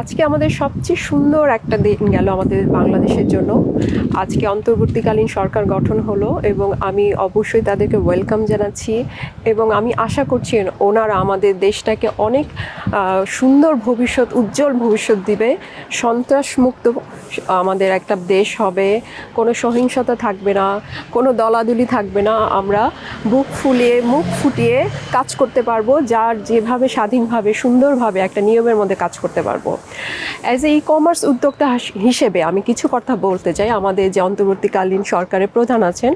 আজকে আমাদের সবচেয়ে সুন্দর একটা দিন গেল আমাদের বাংলাদেশের জন্য। আজকে অন্তর্বর্তীকালীন সরকার গঠন হলো এবং আমি অবশ্যই তাদেরকে ওয়েলকাম জানাচ্ছি এবং আমি আশা করছি ওনারা আমাদের দেশটাকে অনেক সুন্দর ভবিষ্যৎ, উজ্জ্বল ভবিষ্যৎ দিবে। সন্ত্রাসমুক্ত আমাদের একটা দেশ হবে। কোনো সহিংসতা থাকবে না, কোনো দলাদলি থাকবে না। আমরা বুক ফুলিয়ে, মুখ ফুটিয়ে কাজ করতে পারব, যার যেভাবে স্বাধীনভাবে, সুন্দরভাবে একটা নিয়মের মধ্যে কাজ করতে পারব। অ্যাজ এ ই কমার্স উদ্যোক্তা হিসেবে আমি কিছু কথা বলতে চাই। আমাদের যে অন্তর্বর্তীকালীন সরকারের প্রধান আছেন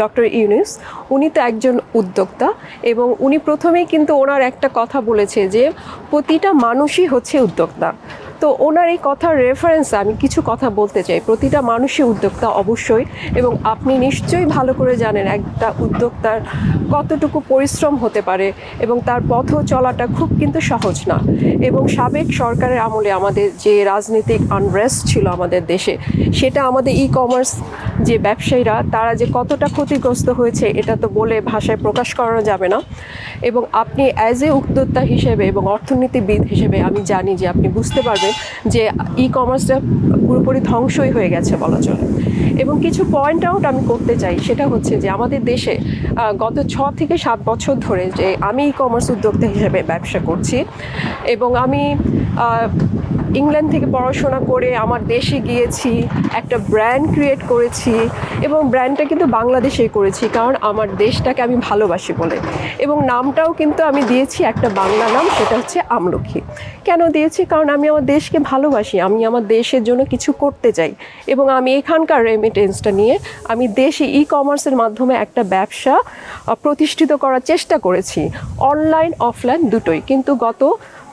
ডক্টর ইউনুস, উনি তো একজন উদ্যোক্তা এবং উনি প্রথমেই কিন্তু ওনার একটা কথা বলেছে যে, প্রতিটা মানুষই হচ্ছে উদ্যোক্তা। তো ওনার এই কথার রেফারেন্সে আমি কিছু কথা বলতে চাই। প্রতিটা মানুষই উদ্যোক্তা অবশ্যই এবং আপনি নিশ্চয়ই ভালো করে জানেন একটা উদ্যোক্তার কতটুকু পরিশ্রম হতে পারে এবং তার পথ চলাটা খুব কিন্তু সহজ না। এবং সাবেক সরকারের আমলে আমাদের যে রাজনৈতিক আনরেস্ট ছিল আমাদের দেশে, সেটা আমাদের ই কমার্স যে ব্যবসায়ীরা, তারা যে কতটা ক্ষতিগ্রস্ত হয়েছে, এটা তো বলে ভাষায় প্রকাশ করানো যাবে না। এবং আপনি অ্যাজ এ উদ্যোক্তা হিসেবে এবং অর্থনীতিবিদ হিসেবে আমি জানি যে আপনি বুঝতে পারবেন যে ই কমার্সটা পুরোপুরি ধ্বংসই হয়ে গেছে বলা চলে। এবং কিছু পয়েন্ট আউট আমি করতে চাই, সেটা হচ্ছে যে আমাদের দেশে গত ছ থেকে সাত বছর ধরে যে আমি ই কমার্স উদ্যোক্তা হিসেবে ব্যবসা করছি এবং আমি ইংল্যান্ড থেকে পড়াশোনা করে আমার দেশে গিয়েছি, একটা ব্র্যান্ড ক্রিয়েট করেছি এবং ব্র্যান্ডটা কিন্তু বাংলাদেশেই করেছি কারণ আমার দেশটাকে আমি ভালোবাসি বলে। এবং নামটাও কিন্তু আমি দিয়েছি একটা বাংলা নাম, সেটা হচ্ছে আমলক্ষী কেন দিয়েছি? কারণ আমি আমার দেশকে ভালোবাসি, আমি আমার দেশের জন্য কিছু করতে চাই এবং আমি এখানকার রেমিটেন্সটা নিয়ে আমি দেশে ই কমার্সের মাধ্যমে একটা ব্যবসা প্রতিষ্ঠিত করার চেষ্টা করেছি। অনলাইন অফলাইন দুটোই। কিন্তু গত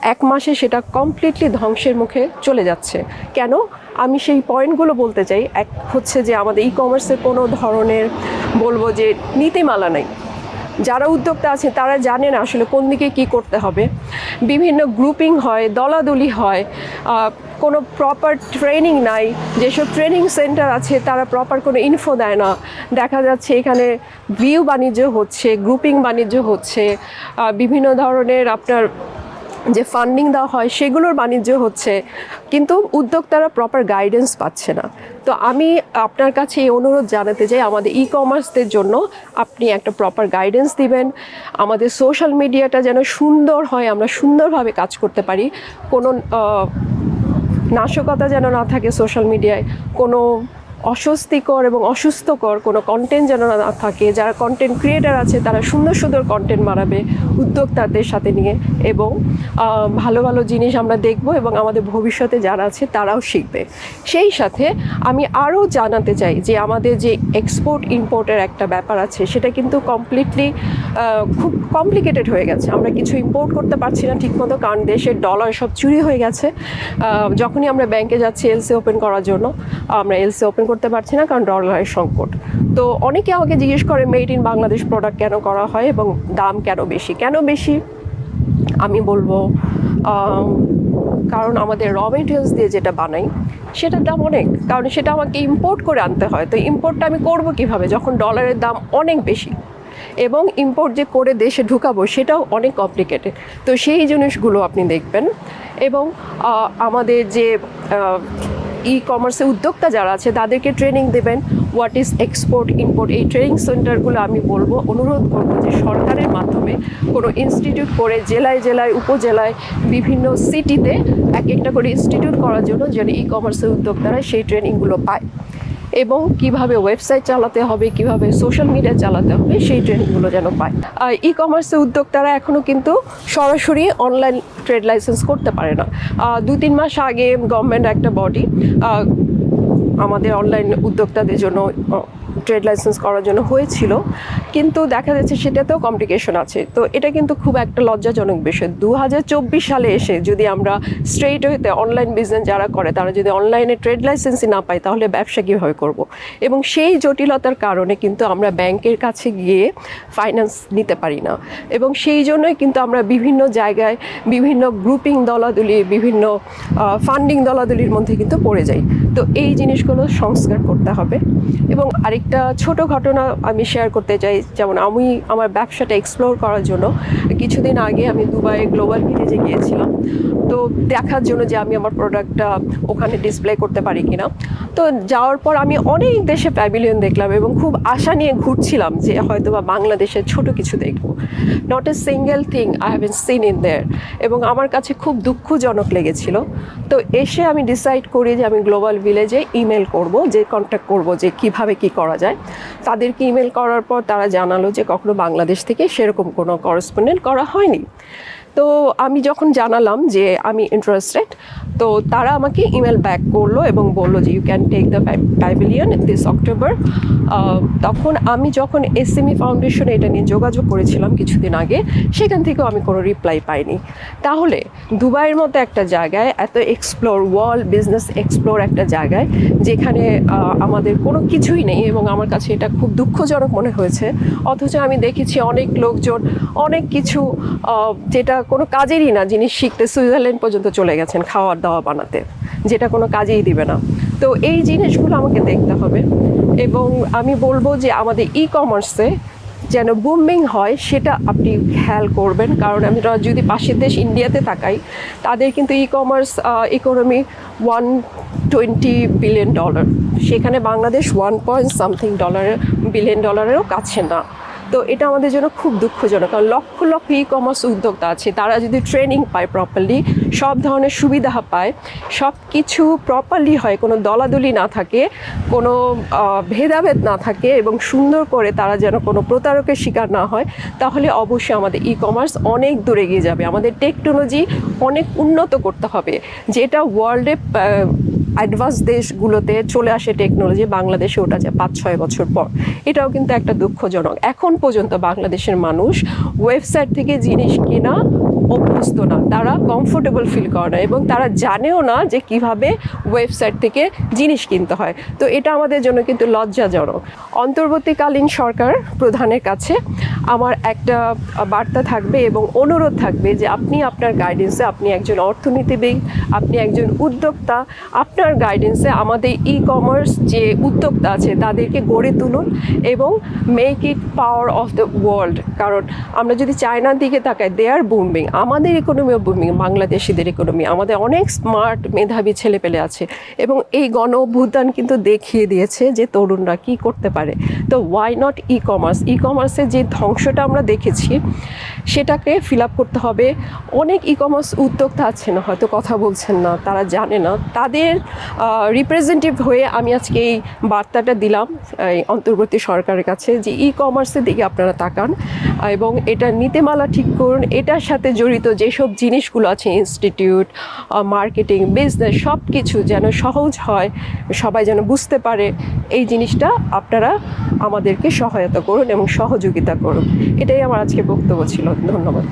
এক মাসে সেটা কমপ্লিটলি ধ্বংসের মুখে চলে যাচ্ছে। কেন? আমি সেই পয়েন্টগুলো বলতে চাই। এক হচ্ছে যে আমাদের ই কমার্সের কোনো ধরনের বলব যে নীতিমালা নেই। যারা উদ্যোক্তা আছে, তারা জানেন আসলে কোন দিকে কী করতে হবে। বিভিন্ন গ্রুপিং হয়, দলাদলি হয় কোনো প্রপার ট্রেনিং নাই। যেসব ট্রেনিং সেন্টার আছে, তারা প্রপার কোনো ইনফো দেয় না। দেখা যাচ্ছে এখানে ভিউ বাণিজ্য হচ্ছে গ্রুপিং বাণিজ্য হচ্ছে বিভিন্ন ধরনের আপনার যে ফান্ডিং দেওয়া হয় সেগুলোর বাণিজ্য হচ্ছে, কিন্তু উদ্যোক্তারা প্রপার গাইডেন্স পাচ্ছে না। তো আমি আপনার কাছে এই অনুরোধ জানাতে চাই, আমাদের ই কমার্সদের জন্য আপনি একটা প্রপার গাইডেন্স দিবেন। আমাদের সোশ্যাল মিডিয়াটা যেন সুন্দর হয়, আমরা সুন্দরভাবে কাজ করতে পারি। কোনো নাশকতা যেন না থাকে সোশ্যাল মিডিয়ায় কোনো অস্বস্তিকর এবং অসুস্থকর কোনো কন্টেন্ট যেন না থাকে, যারা কন্টেন্ট ক্রিয়েটার আছে তারা সুন্দর সুন্দর কন্টেন্ট বানাবে উদ্যোক্তাদের সাথে নিয়ে এবং ভালো ভালো জিনিস আমরা দেখব এবং আমাদের ভবিষ্যতে যারা আছে তারাও শিখবে। সেই সাথে আমি আরও জানাতে চাই যে আমাদের যে এক্সপোর্ট ইম্পোর্টের একটা ব্যাপার আছে, সেটা কিন্তু কমপ্লিটলি খুব কমপ্লিকেটেড হয়ে গেছে। আমরা কিছু ইম্পোর্ট করতে পারছি না ঠিকমতো, কারণ দেশের ডলার সব চুরি হয়ে গেছে। যখনই আমরা ব্যাংকে যাচ্ছি এলসি ওপেন করার জন্য, আমরা এলসি ওপেন করতে পারছি না, কারণ ডলারের সংকট। তো অনেকে আমাকে জিজ্ঞেস করে মেড ইন বাংলাদেশ প্রোডাক্ট কেন করা হয় এবং দাম কেন বেশি? কেন বেশি? আমি বলব কারণ আমাদের র মেটেরিয়ালস দিয়ে যেটা বানাই, সেটার দাম অনেক। কারণ সেটা আমাকে ইম্পোর্ট করে আনতে হয়। তো ইম্পোর্টটা আমি করব কীভাবে? যখন ডলারের দাম অনেক বেশি এবং ইম্পোর্ট যে করে দেশে ঢুকাবো, সেটাও অনেক কমপ্লিকেটেড তো সেই জিনিসগুলো আপনি দেখবেন এবং আমাদের যে ই কমার্সে উদ্যোক্তা যারা আছে, তাদেরকে ট্রেনিং দেবেন হোয়াট ইজ এক্সপোর্ট ইম্পোর্ট এই ট্রেনিং সেন্টারগুলো আমি বলব, অনুরোধ করব যে সরকারের মাধ্যমে কোনো ইনস্টিটিউট করে জেলায় জেলায়, উপজেলায়, বিভিন্ন সিটিতে এক একটা করে ইনস্টিটিউট করার জন্য যেন ই কমার্সের উদ্যোক্তারা সেই ট্রেনিংগুলো পায়। এবং কীভাবে ওয়েবসাইট চালাতে হবে, কীভাবে সোশ্যাল মিডিয়া চালাতে হবে, সেই ট্রেনিংগুলো যেন পায়। ই কমার্সের উদ্যোক্তারা এখনও কিন্তু সরাসরি অনলাইন ট্রেড লাইসেন্স করতে পারে না। দু তিন মাস আগে গভর্নমেন্ট একটা বডি আমাদের অনলাইন উদ্যোক্তাদের জন্য ট্রেড লাইসেন্স করার জন্য হয়েছিল, কিন্তু দেখা যাচ্ছে সেটাতেও কমপ্লিকেশন আছে। তো এটা কিন্তু খুব একটা লজ্জাজনক বিষয়। দু হাজার চব্বিশ সালে এসে যদি আমরা স্ট্রেইট হইতে অনলাইন বিজনেস যারা করে, তারা যদি অনলাইনে ট্রেড লাইসেন্সই না পায়, তাহলে ব্যবসা কীভাবে করব? এবং সেই জটিলতার কারণে কিন্তু আমরা ব্যাংকের কাছে গিয়ে ফাইন্যান্স নিতে পারি না। এবং সেই জন্যই কিন্তু আমরা বিভিন্ন জায়গায় বিভিন্ন গ্রুপিং দলাদলি, বিভিন্ন ফান্ডিং দলাদলির মধ্যে কিন্তু পড়ে যাই। তো এই জিনিসগুলো সংস্কার করতে হবে। এবং আরেক আরেকটা ছোট ঘটনা আমি শেয়ার করতে চাই। যেমন আমি আমার ব্যবসাটা এক্সপ্লোর করার জন্য, কিছুদিন আগে আমি দুবাইয়ে গ্লোবাল ভিলেজে গিয়েছিলাম, তো দেখার জন্য যে আমি আমার প্রোডাক্টটা ওখানে ডিসপ্লে করতে পারি কিনা। তো যাওয়ার পর আমি অনেক দেশে প্যাভিলিয়ন দেখলাম এবং খুব আশা নিয়ে ঘুরছিলাম যে হয়তো বা বাংলাদেশের ছোট কিছু দেখব। Not a single thing I have seen in there এবং আমার কাছে খুব দুঃখজনক লেগেছিল। তো এসে আমি ডিসাইড করি যে আমি গ্লোবাল ভিলেজে ইমেল করব, যে কন্ট্যাক্ট করব যে কীভাবে কি করা যায়। তাদেরকে ইমেল করার পর তারা জানালো যে কখনো বাংলাদেশ থেকে সেরকম কোনো করসপন্ডেন্ট করা হয়নি। তো আমি যখন জানালাম যে আমি ইন্টারেস্টেড তো তারা আমাকে ইমেল ব্যাক করল এবং বলল যে you can take the pavilion this October তখন আমি যখন এসএমই ফাউন্ডেশনে এটা নিয়ে যোগাযোগ করেছিলাম কিছুদিন আগে, সেখান থেকেও আমি কোনো রিপ্লাই পাইনি। তাহলে দুবাইয়ের মতো একটা জায়গায়, এত এক্সপ্লোর ওয়ার্ল্ড বিজনেস এক্সপ্লোর একটা জায়গায়, যেখানে আমাদের কোনো কিছুই নেই এবং আমার কাছে এটা খুব দুঃখজনক মনে হয়েছে। অথচ আমি দেখেছি অনেক লোকজন, অনেক কিছু যেটা কোনো কাজেরই না জিনিস শিখতে সুইজারল্যান্ড পর্যন্ত চলে গেছেন খাওয়ার দাওয়া বানাতে। যেটা কোনো কাজেই দিবে না। তো এই জিনিসগুলো আমাকে দেখতে হবে এবং আমি বলব যে আমাদের ই কমার্সে যেন বুমিং হয়, সেটা আপনি খেয়াল করবেন। কারণ আমরা যদি পাশের দেশ ইন্ডিয়াতে তাকাই, তাদের কিন্তু e commerce economy one twenty billion dollar সেখানে বাংলাদেশ ওয়ান পয়েন্ট সামথিং ডলারের বিলিয়ন ডলারেরও কাছে না। তো এটা আমাদের জন্য খুব দুঃখজনক। কারণ লক্ষ লক্ষ ই কমার্স উদ্যোক্তা আছে, তারা যদি ট্রেনিং পায় প্রপারলি সব ধরনের সুবিধা পায়, সব কিছু প্রপারলি হয়, কোনো দলাদলি না থাকে, কোনো ভেদাভেদ না থাকে এবং সুন্দর করে তারা যেন কোনো প্রতারকের শিকার না হয়, তাহলে অবশ্যই আমাদের ই কমার্স অনেক দূরে এগিয়ে যাবে। আমাদের টেকনোলজি অনেক উন্নত করতে হবে, যেটা ওয়ার্ল্ডে অ্যাডভান্স দেশগুলোতে চলে আসে টেকনোলজি, বাংলাদেশে ওটা যে পাঁচ, ছয় বছর পর। এটাও কিন্তু একটা দুঃখজনক। এখন পর্যন্ত বাংলাদেশের মানুষ ওয়েবসাইট থেকে জিনিস কেনা অভ্যস্ত না। তারা কমফোর্টেবল ফিল করে না এবং তারা জানেও না যে কীভাবে ওয়েবসাইট থেকে জিনিস কিনতে হয়। তো এটা আমাদের জন্য কিন্তু লজ্জাজনক। অন্তর্বর্তীকালীন সরকার প্রধানের কাছে আমার একটা বার্তা থাকবে এবং অনুরোধ থাকবে যে আপনি আপনার গাইডেন্সে আপনি একজন অর্থনীতিবিদ, আপনি একজন উদ্যোক্তা, আপনার গাইডেন্সে আমাদের ই কমার্স যে উদ্যোক্তা আছে তাদেরকে গড়ে তুলুন এবং make it power of the world কারণ আমরা যদি চায়নার দিকে তাকাই দে আর বুমিং আমাদের ইকোনমিও বুমিং বাংলাদেশিদের ইকোনমি আমাদের অনেক স্মার্ট মেধাবী ছেলেপেলে আছে এবং এই গণ অভ্যুত্থান কিন্তু দেখিয়ে দিয়েছে যে তরুণরা কি করতে পারে। তো why not e commerce e কমার্সের যে ধ্বংসটা আমরা দেখেছি, সেটাকে ফিল আপ করতে হবে। অনেক ই কমার্স উদ্যোক্তা আছেন, হয়তো কথা বলছেন না, তারা জানে না। তাদের রিপ্রেজেন্টেটিভ হয়ে আমি আজকে এই বার্তাটা দিলাম, এই অন্তর্বর্তী সরকারের কাছে যে ই কমার্সের দিকে আপনারা তাকান, এবং এটা নীতিমালা ঠিক করুন, এটার সাথে জড়িত যেসব জিনিসগুলো আছে ইনস্টিটিউট মার্কেটিং বিজনেস সব কিছু যেন সহজ হয়, সবাই যেন বুঝতে পারে, এই জিনিসটা আপনারা আমাদেরকে সহায়তা করুন এবং সহযোগিতা করুন। এটাই আমার আজকে বক্তব্য ছিল। ধন্যবাদ।